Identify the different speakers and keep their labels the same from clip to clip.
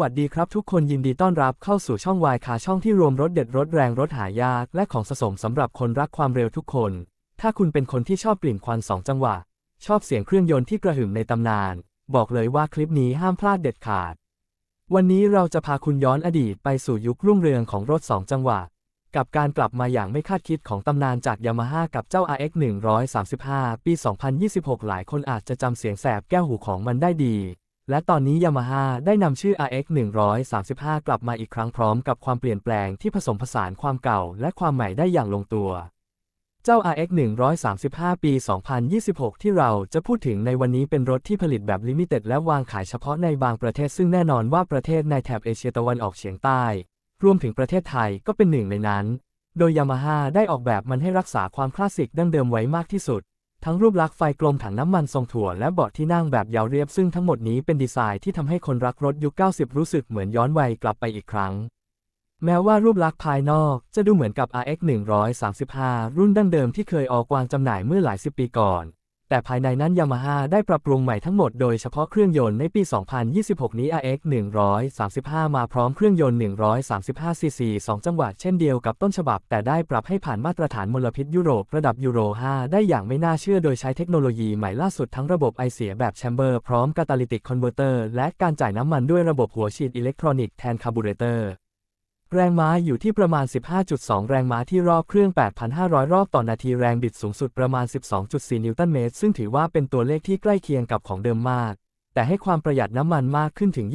Speaker 1: วัสดีครับทุกคนยินดีต้อนรับเข้าสู่ช่องวายคาช่องที่รวมรถเด็ดรถแรงรถหายาก และของสะสมสำหรับคนรักความเร็วทุกคน ถ้าคุณเป็นคนที่ชอบกลิ่นควันสองจังหวะ ชอบเสียงเครื่องยนต์ที่กระหึ่มในตำนาน บอกเลยว่าคลิปนี้ห้ามพลาดเด็ดขาด วันนี้เราจะพาคุณย้อนอดีตไปสู่ยุครุ่งเรืองของรถสองจังหวะ กับการกลับมาอย่างไม่คาดคิดของตำนานจากยามาฮ่ากับเจ้า RX 135 ปี 2026 หลายคนอาจจะจำเสียงแสบแก้วหูของมันได้ดี และตอนนี้ยามาฮ่าได้นำชื่อ RX 135 กลับมาอีกครั้งพร้อมกับความเปลี่ยนแปลงที่ผสมผสานความเก่าและความใหม่ได้อย่างลงตัว เจ้า RX 135 ปี 2026 ที่เราจะพูดถึงในวันนี้เป็นรถที่ผลิตแบบลิมิเต็ดและวางขายเฉพาะในบางประเทศซึ่งแน่นอนว่าประเทศในแถบเอเชียตะวันออกเฉียงใต้ รวมถึงประเทศไทยก็เป็นหนึ่งในนั้น โดยยามาฮ่าได้ออกแบบมันให้รักษาความคลาสสิกดั้งเดิมไว้มากที่สุด ทั้งรูปลักษณ์ไฟกลมถังน้ำมันทรงถั่วและเบาะที่นั่งแบบยาวเรียบซึ่งทั้งหมดนี้เป็นดีไซน์ที่ทำให้คนรักรถยุค 90 รู้สึกเหมือนย้อนวัยกลับไปอีกครั้ง แม้ว่ารูปลักษณ์ภายนอกจะดูเหมือนกับ RX 135 รุ่นดั้งเดิมที่เคยออกวางจำหน่ายเมื่อหลายสิบปีก่อน แต่ภายในนั้นยามาฮ่าได้ปรับปรุงใหม่ทั้งหมดโดยเฉพาะเครื่องยนต์ในปี 2026 นี้ RX 135 มาพร้อมเครื่องยนต์ 135 cc 2 จังหวะเช่นเดียวกับต้นฉบับ แต่ได้ปรับให้ผ่านมาตรฐานมลพิษยุโรประดับยูโร 5 ได้อย่างไม่น่าเชื่อโดยใช้เทคโนโลยีใหม่ล่าสุดทั้งระบบไอเสียแบบแชมเบอร์พร้อมกาตาลิติกคอนเวอร์เตอร์และการจ่ายน้ำมันด้วยระบบหัวฉีดอิเล็กทรอนิกส์แทนคาร์บูเรเตอร์ แรงม้าอยู่ที่ประมาณ 15.2 แรงม้าที่รอบเครื่อง 8,500 รอบต่อนาทีแรงบิดสูงสุดประมาณ 12.4 นิวตันเมตร ซึ่งถือว่าเป็นตัวเลขที่ใกล้เคียงกับของเดิมมาก แต่ให้ความประหยัดน้ำมันมากขึ้นถึง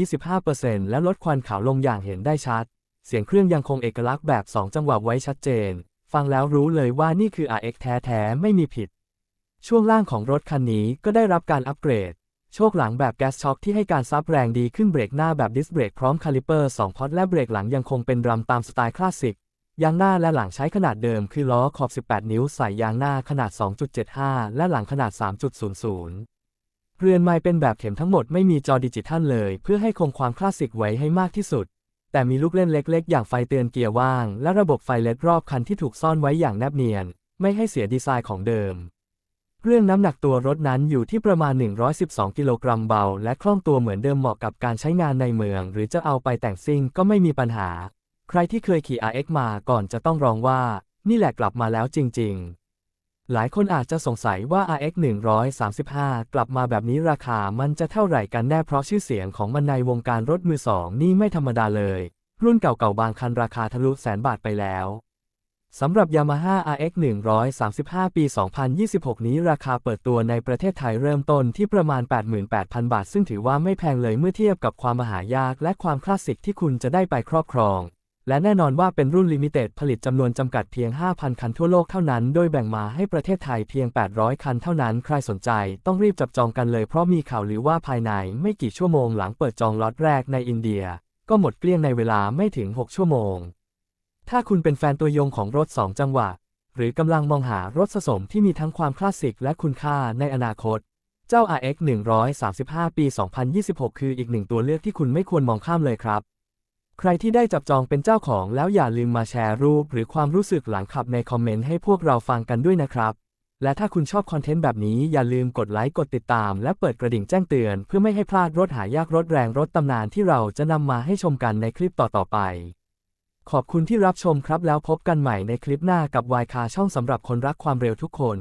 Speaker 1: 25%และลดควันขาวลงอย่างเห็นได้ชัด เสียงเครื่องยังคงเอกลักษณ์แบบ 2 จังหวะไว้ชัดเจน ฟังแล้วรู้เลยว่านี่คือ RX แท้ๆ ไม่มีผิด ช่วงล่างของรถคันนี้ก็ได้รับการอัปเกรด โชคหลังแบบแก๊สช็อคที่ให้การซับแรงดีขึ้นเบรกหน้าแบบดิสเบรกพร้อมคาลิเปอร์ 2 พอตและเบรกหลังยังคงเป็นดรัมตามสไตล์คลาสสิก ยางหน้าและหลังใช้ขนาดเดิมคือล้อขอบ 18 นิ้วใส่ยางหน้าขนาด 2.75 และหลังขนาด 3.00 เรือนไม้เป็นแบบเข็มทั้งหมดไม่มีจอดิจิทัลเลย เพื่อให้คงความคลาสสิกไว้ให้มากที่สุด แต่มีลูกเล่นเล็ก ๆ อย่างไฟเตือนเกียร์ว่าง และระบบไฟเลดรอบคันที่ถูกซ่อนไว้อย่างแนบเนียน ไม่ให้เสียดีไซน์ของเดิม เรื่องน้ำหนักตัวรถนั้นอยู่ที่ประมาณ 112 กิโลกรัมเบา และคล่องตัวเหมือนเดิมเหมาะกับการใช้งานในเมือง หรือจะเอาไปแต่งซิ่งก็ไม่มีปัญหา ใครที่เคยขี่ RX มาก่อนจะต้องร้องว่า นี่แหละกลับมาแล้วจริง ๆ หลายคนอาจจะสงสัยว่า RX 135 กลับมาแบบนี้ราคามันจะเท่าไหร่กันแน่เพราะชื่อเสียงของมันในวงการรถมือสองนี่ไม่ธรรมดาเลย รุ่นเก่าๆบางคันราคาทะลุแสนบาทไปแล้ว สำหรับ Yamaha RX 135 ปี 2026 นี้ราคาเปิดตัวในประเทศไทยเริ่มต้นที่ประมาณ 88,000 บาท ซึ่งถือว่าไม่แพงเลยเมื่อเทียบกับความมหายากและความคลาสสิกที่คุณจะได้ไปครอบครอง และแน่นอนว่าเป็นรุ่นลิมิเต็ดผลิตจำนวนจำกัดเพียง 5,000 คันทั่วโลกเท่านั้น โดยแบ่งมาให้ประเทศไทยเพียง 800 คันเท่านั้น ใครสนใจต้องรีบจับจองกันเลยเพราะมีข่าวลือว่าภายในไม่กี่ชั่วโมงหลังเปิดจองล็อตแรกในอินเดีย ก็หมดเกลี้ยงในเวลาไม่ถึง 6 ชั่วโมง ถ้าคุณเป็นแฟนตัวยงของรถ 2 จังหวะ หรือกำลังมองหารถผสมที่มีทั้งความคลาสสิกและคุณค่าในอนาคต เจ้า RX 135 ปี 2026 คืออีกหนึ่งตัวเลือกที่คุณไม่ควรมองข้ามเลยครับ ใครที่ได้จับจองเป็นเจ้าของแล้วอย่าลืมมาแชร์รูป หรือความรู้สึกหลังขับในคอมเมนต์ให้พวกเราฟังกันด้วยนะครับและถ้าคุณชอบคอนเทนต์แบบนี้อย่าลืมกดไลค์กดติดตาม และเปิดกระดิ่งแจ้งเตือน เพื่อไม่ให้พลาดรถหายากรถแรงรถตำนานที่เราจะนำมาให้ชมกันในคลิปต่อๆไป ขอบคุณที่รับชมครับแล้วพบกันใหม่ในคลิปหน้ากับวายคาช่องสำหรับคนรักความเร็วทุกคน